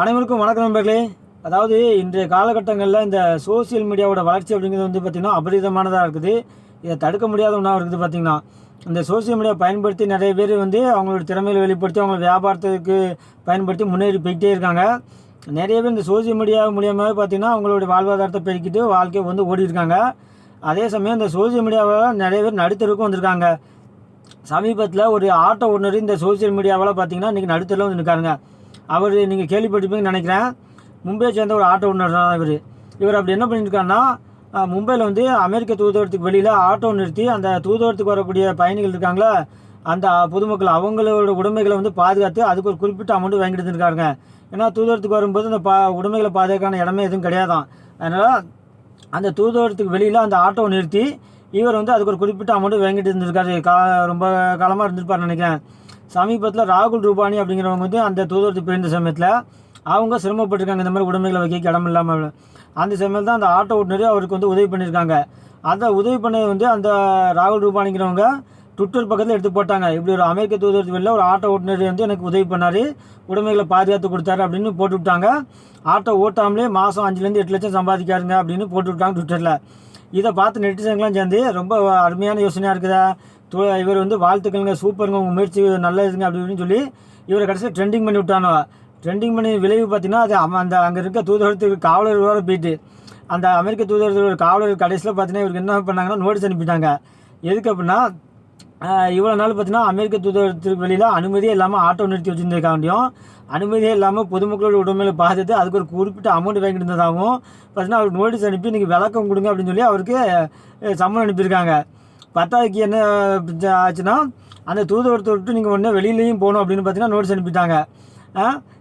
அனைவருக்கும் வணக்கம் நண்பர்களே. அதாவது இன்றைய காலகட்டங்களில் இந்த சோஷியல் மீடியாவோட வளர்ச்சி அப்படிங்கிறது வந்து பார்த்திங்கன்னா அபரிதமானதாக இருக்குது. இதை தடுக்க முடியாத ஒன்றாக இருக்குது பார்த்திங்கன்னா இந்த சோஷியல் மீடியா பயன்படுத்தி நிறைய பேர் வந்து அவங்களோட திறமையை வெளிப்படுத்தி அவங்கள வியாபாரத்துக்கு பயன்படுத்தி முன்னேறி போய்கிட்டே இருக்காங்க. நிறைய பேர் இந்த சோஷியல் மீடியா மூலியமாகவே பார்த்திங்கன்னா அவங்களோட வாழ்வாதாரத்தை பெருக்கிட்டு வாழ்க்கையை வந்து ஓடி இருக்காங்க அதே சமயம் இந்த சோஷியல் மீடியாவில் நிறைய பேர் நடுத்தருக்கும் வந்திருக்காங்க. சமீபத்தில் ஒரு ஆட்டோ ஓட்டுநர் இந்த சோஷியல் மீடியாவில் பார்த்தீங்கன்னா இன்றைக்கி நடுத்தரில் வந்து நிற்காருங்க அவர் நீங்கள் கேள்விப்பட்டிருப்பீங்கன்னு நினைக்கிறேன். மும்பையை சேர்ந்த ஒரு ஆட்டோ ஓனர் தான் இவர். இவர் அப்படி என்ன பண்ணியிருக்காருன்னா மும்பையில் வந்து அமெரிக்க தூதரத்துக்கு வெளியில் ஆட்டோ நிறுத்தி அந்த தூதரத்துக்கு வரக்கூடிய பயணிகள் இருக்காங்களா அந்த பொதுமக்கள் அவங்களோட உடைமைகளை வந்து பாதுகாத்து அதுக்கு ஒரு குறிப்பிட்ட அமௌண்ட் வாங்கிட்டு இருக்காருங்க ஏன்னா தூதரத்துக்கு வரும்போது அந்த பா உடைமைகளை பாதுகாக்கான இடமே எதுவும் கிடையாதான். அதனால் அந்த தூதரத்துக்கு வெளியில் அந்த ஆட்டோவை நிறுத்தி இவர் வந்து அதுக்கு ஒரு குறிப்பிட்ட அமௌண்ட் வாங்கிட்டு இருந்திருக்காரு. கா ரொம்ப காலமாக இருந்திருப்பார் நினைக்கிறேன். சமீபத்தில் ராகுல் ரூபானி அப்படிங்கிறவங்க வந்து அந்த தூதரத்து பிரிந்த சமயத்தில் அவங்க சிரமப்பட்டிருக்காங்க. இந்த மாதிரி உடைமைகளை வைக்க இடம் இல்லாமல் அந்த சமயத்தில் தான் அந்த ஆட்டோ ஓட்டுநர் அவருக்கு வந்து உதவி பண்ணியிருக்காங்க அந்த உதவி பண்ணது வந்து அந்த ராகுல் ரூபானிங்கிறவங்க ட்விட்டர் பக்கத்தில் எடுத்து போட்டாங்க. இப்படி ஒரு அமெரிக்க தூதரத்து வெளியில் ஒரு ஆட்டோ ஓட்டுநர் வந்து எனக்கு உதவி பண்ணார். உடைமைகளை பாதுகாத்து கொடுத்தாரு அப்படின்னு போட்டு விட்டாங்க ஆட்டோ ஓட்டாமலே மாதம் அஞ்சுலேருந்து எட்டு லட்சம் சம்பாதிக்காருங்க அப்படின்னு போட்டு விட்டாங்க ட்விட்டரில். இதை பார்த்து நெட்டிசன்கெலாம் சேர்ந்து ரொம்ப அருமையான யோசனையாக இருக்குதா? து- இவர் வந்து வாழ்த்துக்கள்ங்க சூப்பருங்க உங்கள் முயற்சி நல்லதுங்க அப்படி இப்படின்னு சொல்லி இவரை கடைசியில் ட்ரெண்டிங் பண்ணி விட்டானோ? ட்ரெண்டிங் பண்ணி விளைவு பார்த்தீங்கன்னா அது அந்த அங்கே இருக்க தூதரத்துக்கு காவலர் வர போயிட்டு அந்த அமெரிக்க தூதரத்தோட காவலர் கடைசியில் பார்த்தீங்கன்னா இவருக்கு என்ன பண்ணாங்கன்னா நோட்டீஸ் அனுப்பிட்டாங்க. எதுக்கு அப்படின்னா இவ்வளோ நாள் பார்த்தீங்கன்னா அமெரிக்க தூதரத்துக்கு வெளியில் அனுமதியே இல்லாமல் ஆட்டோ நிறுத்தி வச்சுருந்ததுக்காண்டியும் அனுமதியே இல்லாமல் பொதுமக்களோட உடமையில பார்த்துட்டு அதுக்கு ஒரு குறிப்பிட்ட அமௌண்ட் வாங்கிட்டு இருந்ததாகவும் பார்த்தீங்கன்னா அவருக்கு நோட்டீஸ் அனுப்பி நீங்கள் விளக்கம் கொடுங்க அப்படின்னு சொல்லி அவருக்கு சம்மன் அனுப்பியிருக்காங்க. பத்தாவதுக்கு என்ன ஆச்சுன்னா அந்த தூதரத்தை விட்டு நீங்கள் உடனே வெளியிலையும் போகணும் அப்படின்னு பார்த்தீங்கன்னா நோட்டீஸ் அனுப்பிட்டாங்க.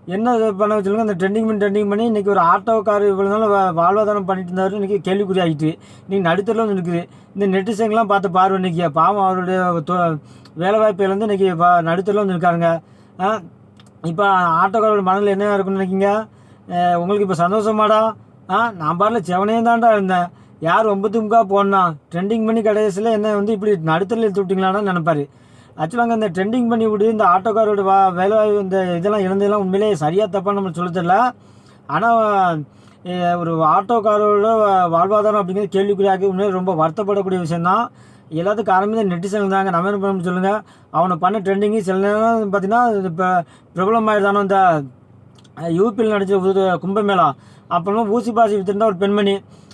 என்ன பண்ண வச்சுருங்க அந்த ட்ரெண்டிங் பண்ணி ட்ரெண்டிங் பண்ணி இன்றைக்கி ஒரு ஆட்டோக்கார் இவ்வளோ நாள் வாழ்வாதாரம் பண்ணிட்டு இருந்தாரு. இன்றைக்கி கேள்விக்குறி ஆகிட்டு இன்றைக்கி நடுத்தரில் வந்து இருக்குது இந்த நெட்டிசன்லாம் பார்த்து பார்வை இன்றைக்கி பாவம் அவருடைய தொ- வேலை வாய்ப்புலேருந்து இன்றைக்கி பா நடுத்தரில் வந்து இருக்காருங்க ஆ? இப்போ ஆட்டோக்காரோட மனதில் என்ன இருக்குன்னு நினைக்கிங்க உங்களுக்கு இப்போ சந்தோஷமாடா? ஆ? நான் பாட்டில் செவனே தான்டா இருந்தேன். யார் ஒம்பது முக்கா போனா? ட்ரெண்டிங் பண்ணி கடைசியில் என்ன வந்து இப்படி நடுத்தரில் எடுத்து விட்டிங்களான்னு நினைப்பாரு. ஆக்சுவலாங்க இந்த ட்ரெண்டிங் பண்ணி விடு இந்த ஆட்டோக்காரோட வா வேலைவாய்ப்பு இந்த இதெல்லாம் இழந்ததெல்லாம் உண்மையிலேயே சரியாக தப்பாக நம்ம சொல்ல தெரில ஆனால் ஒரு ஆட்டோக்காரோட வாழ்வாதாரம் அப்படிங்கிறது கேள்விக்குறியாக்கி உண்மையிலே ரொம்ப வருத்தப்படக்கூடிய விஷயந்தான் எல்லாத்துக்கும் ஆரம்பித்த நெட்டிசன் தாங்க. நம்ம என்ன பண்ண சொல்லுங்கள் அவனை பண்ண ட்ரெண்டிங்கு சில நேரம் பார்த்தீங்கன்னா இப்போ பிரபலமாயிடுதானோ இந்த யூபியில் நடிச்ச கும்பமேளா. அப்புறமா ஊசி பாசி வித்திருந்தா ஒரு பெண்மணி.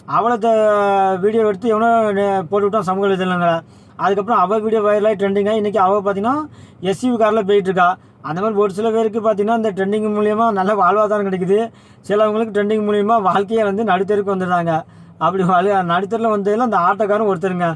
அவளை த- வீடியோ எடுத்து எவனோ போட்டுவிட்டான் போட்டு விட்டான் சமூக வலைதளங்களை அதுக்கப்புறம் அவள் வீடியோ வைரலாக ட்ரெண்டிங்காக இன்றைக்கி அவள் பார்த்தீங்கன்னா எஸ்யூ காரில் போயிட்டுருக்கா அந்த மாதிரி ஒரு சில பேருக்கு பார்த்தீங்கன்னா இந்த ட்ரெண்டிங் மூலியமாக நல்ல வாழ்வாதாரம் கிடைக்குது. சிலவங்களுக்கு ட்ரெண்டிங் மூலியமாக வாழ்க்கையை வந்து நடுத்தருக்கு வந்துடுறாங்க. அப்படி வாழ் நடுத்தரில் வந்ததில் அந்த ஆட்டோக்காரன் ஒருத்தருங்க.